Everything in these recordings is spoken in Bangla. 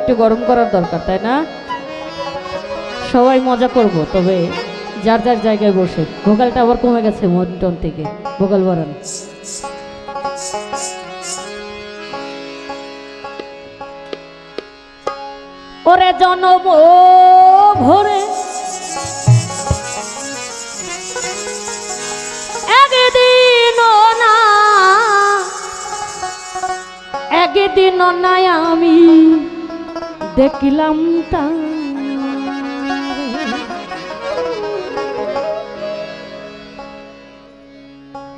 একটু গরম করার দরকার, তাই না? সবাই মজা করব, তবে যার যার জায়গায় বসে। ভোকালটা আবার কমে গেছে মন্টন থেকে, ভোকাল বাড়ান। ওরে জনম ভরে একদিন নাই আমি দেখলাম তা।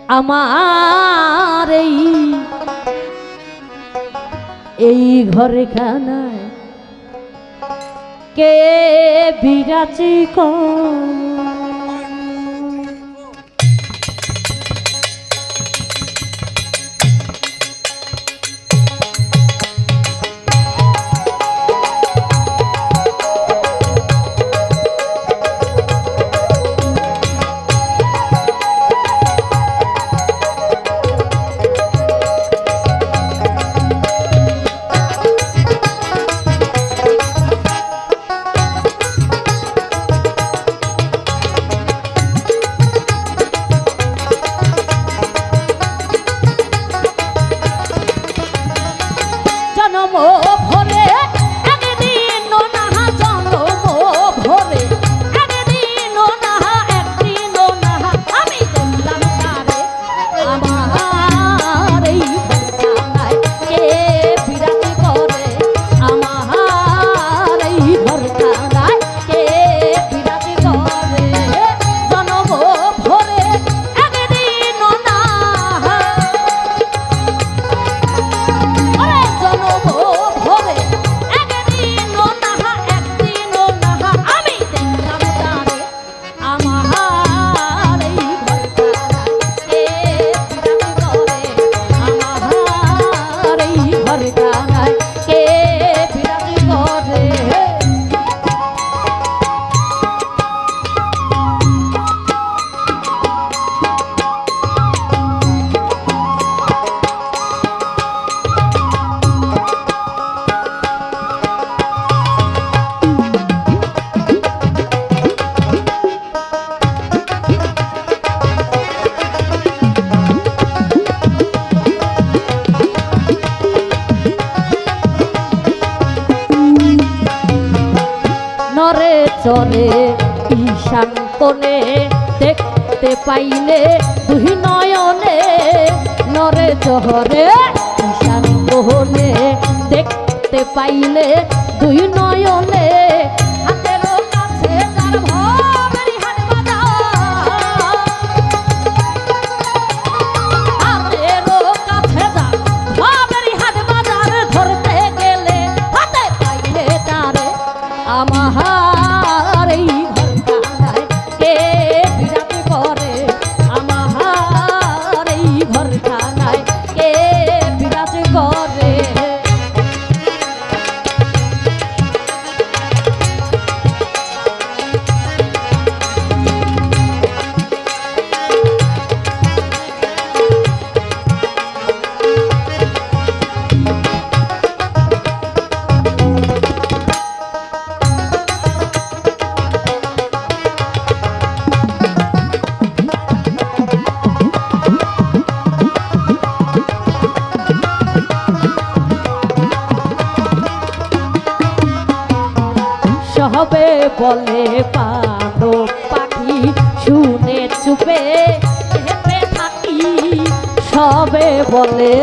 আমার এই এই ঘরে খানায় কে বিরাজি কর নরে চলে ঈশান কোণে দেখতে পাইলে দুই নয়নে। নরে চহরে ঈশান কোণে দেখতে পাইলে দুই নয়নে। বলে পানো পাখি শুনে চুপে থাকি। সবে বলে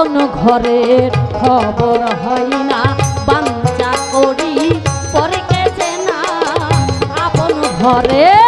এখন ঘরের খবর হয় না? বাঞ্চা করি পরে কেছে না? আপন ঘরের